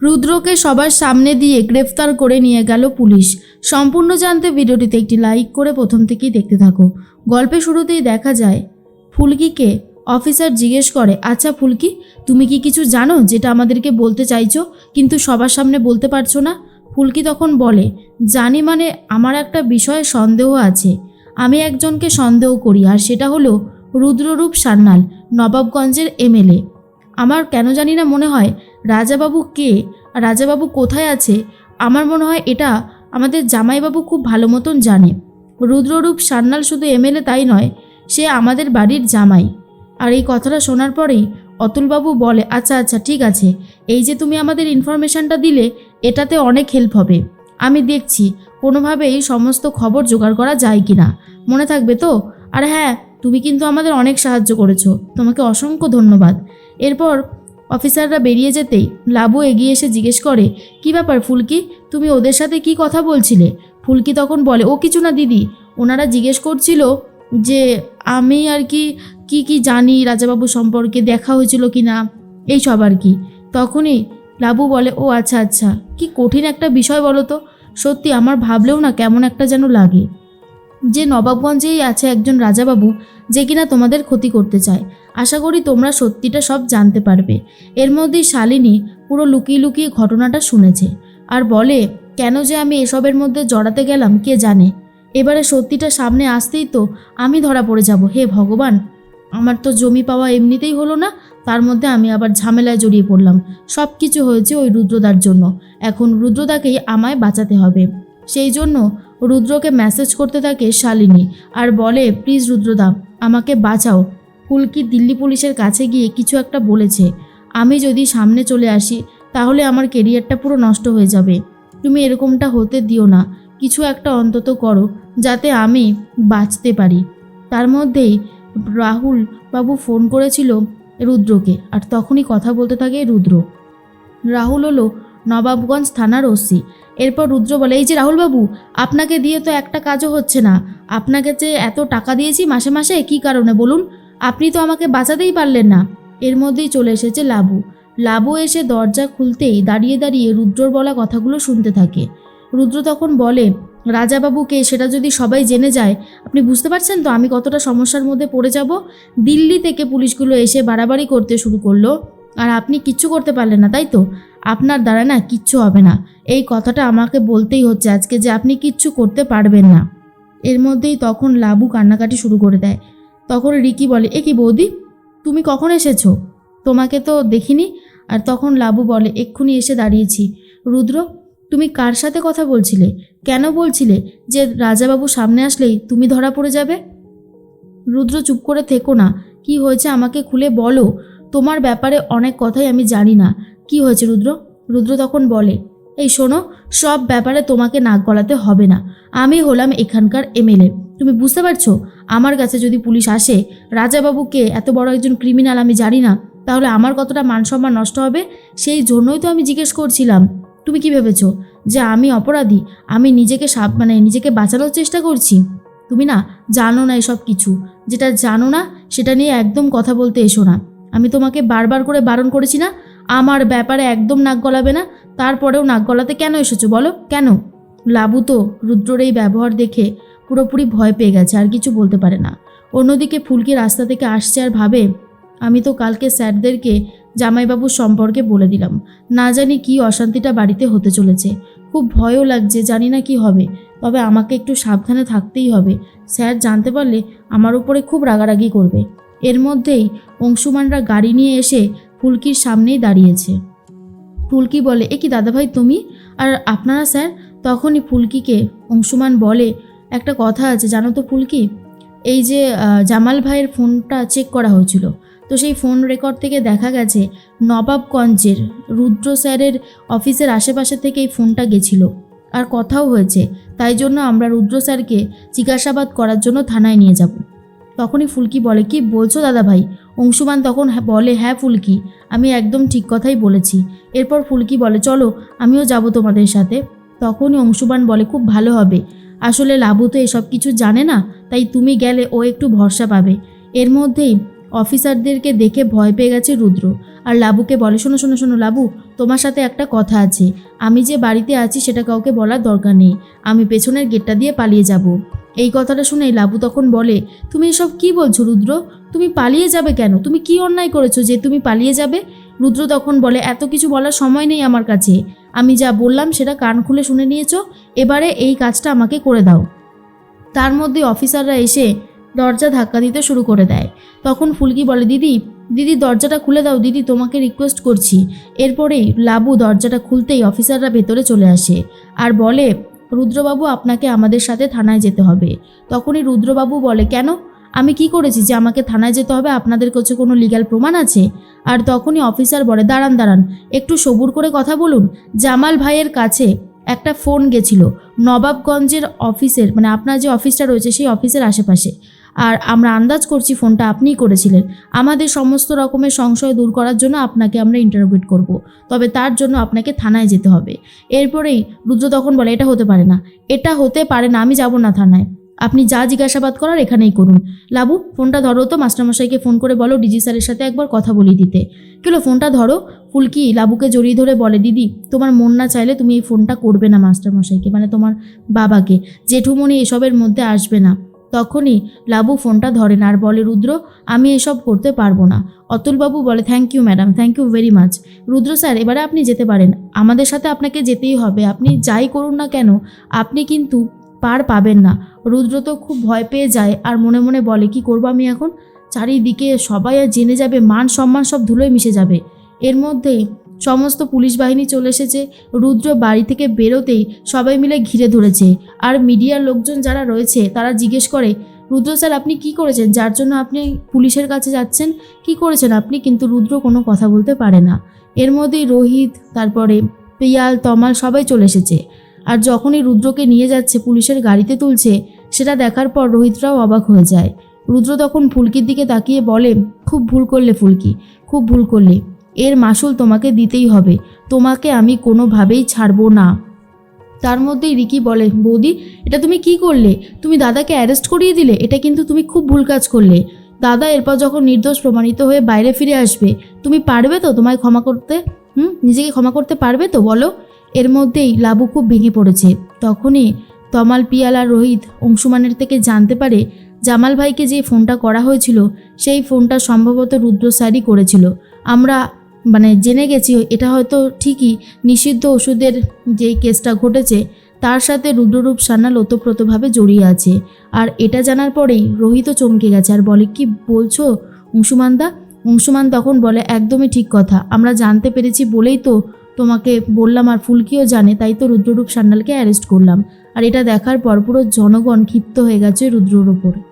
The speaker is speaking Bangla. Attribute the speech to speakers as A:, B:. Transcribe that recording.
A: রুদ্রকে সবার সামনে দিয়ে গ্রেফতার করে নিয়ে গেল পুলিশ। সম্পূর্ণ জানতে ভিডিওটিতে একটি লাইক করে প্রথম থেকেই দেখতে থাকো। গল্পের শুরুতেই দেখা যায়, ফুলকিকে অফিসার জিজ্ঞেস করে আচ্ছা ফুলকি, তুমি কি কিছু জানো যেটা আমাদেরকে বলতে চাইছো, কিন্তু সবার সামনে বলতে পারছ না? ফুলকি তখন বলে, জানি মানে আমার একটা বিষয়ে সন্দেহ আছে। আমি একজনকে সন্দেহ করি, আর সেটা হলো রুদ্ররূপ সান্যাল, নবাবগঞ্জের এমএলএ। আমার কেন জানি না মনে হয় রাজাবাবু কে? রাজাবাবু কোথায় আছে? আমার মনে হয় এটা আমাদের জামাইবাবু খুব ভালো মতন জানে। রুদ্ররূপ সান্যাল শুধু এমএলএ তাই নয়, সে আমাদের বাড়ির জামাই। আর এই কথাটা শোনার পরেই অতুলবাবু বলে আচ্ছা আচ্ছা ঠিক আছে। এই যে তুমি আমাদের ইনফরমেশনটা দিলে, এটাতে অনেক হেল্প হবে। আমি দেখছি, কোনোভাবেই সমস্ত খবর জোগাড় করা যায় কি না মনে থাকবে তো? আর হ্যাঁ তুমি কিন্তু আমাদের অনেক সাহায্য করেছ। তোমাকে অসংখ্য ধন্যবাদ। এরপর অফিসাররা বেরিয়ে যেতেই লাবু এগিয়ে এসে জিজ্ঞেস করে, কি ব্যাপার ফুলকি? তুমি ওদের সাথে কি কথা বলছিলে? ফুলকি তখন বলে, ও কিছু না, দিদি। ওনারা জিজ্ঞেস করছিল যে, আমি আর কি কি কি জানি রাজাবাবু সম্পর্কে, দেখা হয়েছিল কি না? এই সব আর কি। তখনই লাবু বলে, ও আচ্ছা আচ্ছা। কি কঠিন একটা বিষয় বলো তো। সত্যি আমার ভাবলেও না কেমন একটা যেন লাগে। যে নবাবগঞ্জেই আছে একজন রাজাবাবু যে কিনা তোমাদের ক্ষতি করতে চায়। আশা করি তোমরা সত্যিটা সব জানতে পারবে। এর মধ্যেই শালিনী পুরো লুকিয়ে লুকিয়ে ঘটনাটা শুনেছে আর বলে, কেন যে আমি এসবের মধ্যে জড়াতে গেলাম, কে জানে? এবারে সত্যিটা সামনে আসতেই তো আমি ধরা পড়ে যাব। হে ভগবান, আমার তো জমি পাওয়া এমনিতেই হলো না, তার মধ্যে আমি আবার ঝামেলায় জড়িয়ে পড়লাম। সব কিছু হয়েছে ওই রুদ্রদার জন্য। এখন রুদ্রদাকেই আমায় বাঁচাতে হবে। সেই জন্য রুদ্রকে মেসেজ করতে থাকে শালিনী আর বলে প্লিজ রুদ্রদা, আমাকে বাঁচাও। ফুলকি দিল্লি পুলিশের কাছে গিয়ে কিছু একটা বলেছে, আমি যদি সামনে চলে আসি, তাহলে আমার কেরিয়ারটা পুরো নষ্ট হয়ে যাবে। তুমি এরকমটা হতে দিও না। কিছু একটা অন্তত করো, যাতে আমি বাঁচতে পারি। তার মধ্যেই রাহুল বাবু ফোন করেছিল রুদ্রকে আর তখনই কথা বলতে থাকে রুদ্র। রাহুল হলো নবাবগঞ্জ থানার ওসি। এরপর রুদ্র বলে, এই যে রাহুলবাবু, আপনাকে দিয়ে তো একটা কাজও হচ্ছে না। আপনাকে যে এত টাকা দিয়েছি মাসে মাসে, কী কারণে বলুন? আপনি তো আমাকে বাঁচাতেই পারলেন না। এর মধ্যেই চলে এসেছে লাবু। লাবু এসে দরজা খুলতেই দাঁড়িয়ে দাঁড়িয়ে রুদ্রর বলা কথাগুলো শুনতে থাকে। রুদ্র তখন বলে রাজাবাবুকে সেটা যদি সবাই জেনে যায়, আপনি বুঝতে পারছেন তো আমি কতটা সমস্যার মধ্যে পড়ে যাব? দিল্লি থেকে পুলিশগুলো এসে বাড়াবাড়ি করতে শুরু করল। আর আপনি কিচ্ছু করতে পারলেন না, তাই তো? আপনার দ্বারা না কিচ্ছু হবে না। এই কথাটা আমাকে বলতেই হচ্ছে আজকে যে আপনি কিচ্ছু করতে পারবেন না। এর মধ্যেই তখন লাবু কান্নাকাটি শুরু করে দেয়। তখন রিকি বলে, এ কি বৌদি, তুমি কখন এসেছ? তোমাকে তো দেখিনি। আর তখন লাবু বলে, এক্ষুনি এসে দাঁড়িয়েছি। রুদ্র, তুমি কার সাথে কথা বলছিলে? কেন বলছিলে যে রাজাবাবু সামনে আসলেই তুমি ধরা পড়ে যাবে? রুদ্র চুপ করে থেকো না। কি হয়েছে আমাকে খুলে বলো? তোমার ব্যাপারে অনেক কথাই আমি জানি না। কি হয়েছে রুদ্র? রুদ্র তখন বলে, এই শোনো, সব ব্যাপারে তোমাকে নাক গলাতে হবে না। আমি হলাম এখানকার এমএলএ। তুমি বুঝতে পারছ? আমার কাছে যদি পুলিশ আসে, রাজাবাবুকে এত বড় একজন ক্রিমিনাল আমি জানি না। তাহলে আমার কতটা মান সম্মান নষ্ট হবে? সেই জন্যই তো আমি জিজ্ঞেস করছিলাম। তুমি কি ভেবেছো? যে আমি অপরাধী? আমি নিজেকে সাব মানে নিজেকে বাঁচানোর চেষ্টা করছি? তুমি না জানো না এসব কিছু। যেটা জানো না, সেটা নিয়ে একদম কথা বলতে এসো না। আমি তোমাকে বারবার করে বারণ করেছি না আমার ব্যাপারে একদম নাক গলাবে না, তারপরেও নাক গলাতে কেন এসেছ বলো? কেন? লাবু তো রুদ্রর এই ব্যবহার দেখে পুরোপুরি ভয় পেয়ে গেছে, আর কিছু বলতে পারে না। অন্যদিকে ফুলকি রাস্তা থেকে আসছে আর ভাবে, আমি তো কালকে স্যারদেরকে জামাইবাবুর সম্পর্কে বলে দিলাম। না জানি কি অশান্তিটা বাড়িতে হতে চলেছে। খুব ভয়ও লাগছে, জানি না কি হবে। তবে আমাকে একটু সাবধানে থাকতেই হবে। স্যার জানতে পারলে আমার উপরে খুব রাগারাগি করবে। এর মধ্যেই অংশুমানরা গাড়ি নিয়ে এসে ফুলকির সামনেই দাঁড়িয়েছে। ফুলকি বলে, এ কি দাদাভাই তুমি? আর আপনারা স্যার, তখনই ফুলকিকে অংশুমান বলে, একটা কথা আছে, জানো তো ফুলকি? এই যে জামাল ভাইয়ের ফোনটা চেক করা হয়েছিল, তো সেই ফোন রেকর্ড থেকে দেখা গেছে নবাবগঞ্জের রুদ্র স্যারের অফিসের আশেপাশে থেকে এই ফোনটা গেছিল। আর কথাও হয়েছে, তাই জন্য আমরা রুদ্র স্যারকে জিজ্ঞাসাবাদ করার জন্য থানায় নিয়ে যাব। তখনই ফুলকি বলে, কি বলছো দাদা ভাই অংশুমান তখন হ্যাঁ- বলে হ্যাঁ ফুলকি, আমি একদম ঠিক কথাই বলেছি। এরপর ফুলকি বলে, চলো, আমিও যাব তোমাদের সাথে। তখনই অংশুমান বলে, খুব ভালো হবে। আসলে লাবু তো এসব কিছু জানে না, তাই তুমি গেলে ও একটু ভরসা পাবে। এর মধ্যেই অফিসারদেরকে দেখে ভয় পেয়ে গেছে রুদ্র। আর লাবুকে বলে, শোনো শোনো শোনো লাবু, তোমার সাথে একটা কথা আছে। আমি যে বাড়িতে আছি সেটা কাউকে বলার দরকার নেই। আমি পেছনের গেটটা দিয়ে পালিয়ে যাব। এই কথাটা শুনে লাবু তখন বলে, তুমি এসব কি বলছো, রুদ্র? তুমি পালিয়ে যাবে কেন? তুমি কি অন্যায় করেছ যে তুমি পালিয়ে যাবে? রুদ্র তখন বলে, এত কিছু বলার সময় নেই আমার কাছে। আমি যা বললাম সেটা কান খুলে শুনে নিয়েছো। এবারে এই কাজটা আমাকে করে দাও। তার মধ্যে অফিসাররা এসে দরজা ধাক্কা দিতে শুরু করে দেয়। তখন ফুলকি বলে, দিদি দিদি দরজাটা খুলে দাও, দিদি, তোমাকে রিকোয়েস্ট করছি। এরপরেই লাবু দরজাটা খুলতেই অফিসাররা ভেতরে চলে আসে। আর বলে রুদ্রবাবু আপনাকে আমাদের সাথে থানায় যেতে হবে। তখনই রুদ্রবাবু বলে, কেন? আমি কি করেছি যে আমাকে থানায় যেতে হবে? আপনাদের কাছে কোনো লিগ্যাল প্রমাণ আছে? আর তখনই অফিসার বলে, দাঁড়ান দাঁড়ান, একটু সবুর করে কথা বলুন। জামাল ভাইয়ের কাছে একটা ফোন গেছিল, নবাবগঞ্জের অফিসের মানে আপনার যে অফিসটা রয়েছে সেই অফিসের আশেপাশে। আর আমরা আন্দাজ করছি ফোনটা আপনিই করেছিলেন। আমাদের সমস্ত রকমের সংশয় দূর করার জন্য আপনাকে আমরা ইন্টারোগেট করব। তবে তার জন্য আপনাকে থানায় যেতে হবে। এরপরেই রুদ্র তখন বলে, এটা হতে পারে না। এটা হতে পারে না, আমি যাব না থানায়। আপনি যা জিজ্ঞাসাবাদ করার এখানেই করুন। লাবু, ফোনটা ধরো তো। মাস্টারমশাইকে ফোন করে বলো ডিজি স্যারের সাথে একবার কথা বলিয়ে দিতে। কেলো ফোনটা ধরো। ফুলকি লাবুকে জড়িয়ে ধরে বলে, দিদি, তোমার মন না চাইলে তুমি এই ফোনটা করবে না মাস্টারমশাইকে মানে তোমার বাবাকে। জেঠুমণি এসবের মধ্যে আসবে না। তখনই লাবু ফোনটা ধরে না, আর বলে, রুদ্র, আমি এসব করতে পারব না। অতুলবাবু বলে thank you madam thank you very much Rudra sir এবারে আপনি যেতে পারেন। আমাদের সাথে আপনাকে যেতেই হবে। আপনি যাই করুন না কেন, আপনি কিন্তু পার পাবেন না। রুদ্র তো খুব ভয় পেয়ে যায়, আর মনে মনে বলে, কি করব আমি এখন? চারিদিকে সবাই আর জেনে যাবে, মান সম্মান সব ধুলোয় মিশে যাবে। এর মধ্যেই সমস্ত পুলিশ বাহিনী চলে এসেছে। রুদ্র বাড়ি থেকে বেরোতেই সবাই মিলে ঘিরে ধরেছে। আর মিডিয়ার লোকজন যারা রয়েছে, তারা জিজ্ঞেস করে, রুদ্র স্যার, আপনি কি করেছেন? যার জন্য আপনি পুলিশের কাছে যাচ্ছেন? কি করেছেন আপনি? কিন্তু রুদ্র কোনো কথা বলতে পারে না। এর মধ্যেই রোহিত, তারপরে পিয়াল, তমাল সবাই চলে এসেছে। আর যখনই রুদ্রকে নিয়ে যাচ্ছে, পুলিশের গাড়িতে তুলছে, সেটা দেখার পর রোহিতরাও অবাক হয়ে যায়। রুদ্র তখন ফুলকির দিকে তাকিয়ে বলে, খুব ভুল করলে ফুলকি, খুব ভুল করলে। এর মাসুল তোমাকে দিতেই হবে। তোমাকে আমি কোনোভাবেই ছাড়বো না। তার মধ্যেই রিকি বলে, বৌদি, এটা তুমি কি করলে? তুমি দাদাকে অ্যারেস্ট করিয়ে দিলে? এটা কিন্তু তুমি খুব ভুল কাজ করলে। দাদা এরপর যখন নির্দোষ প্রমাণিত হয়ে বাইরে ফিরে আসবে, তুমি পারবে তো তোমায় ক্ষমা করতে? হুম? নিজেকে ক্ষমা করতে পারবে তো? বলো? এর মধ্যেই লাবু খুব ভেঙে পড়েছে। তখনই তমাল, পিয়াল আর রোহিত অংশুমানের থেকে জানতে পারে জামাল ভাইকে যে ফোনটা করা হয়েছিল, সেই ফোনটা সম্ভবত রুদ্র স্যারই করেছিল। আমরা মানে জেনে গেছি, এটা হয়তো ঠিকই নিষিদ্ধ ওষুধের যেই কেসটা ঘটেছে, তার সাথে রুদ্ররূপ সান্যাল ওতপ্রোতভাবে জড়িয়ে আছে। আর এটা জানার পরেই রোহিতও চমকে গেছে। আর বলে, কি বলছো অংশুমানদা? অংশুমান তখন বলে, একদমই ঠিক কথা। আমরা জানতে পেরেছি বলেই তো তোমাকে বললাম আর ফুলকিও জানে, তাই তো রুদ্ররূপ সান্যালকে অ্যারেস্ট করলাম। আর এটা দেখার পর পুরো জনগণ ক্ষিপ্ত হয়ে গেছে রুদ্রর ওপর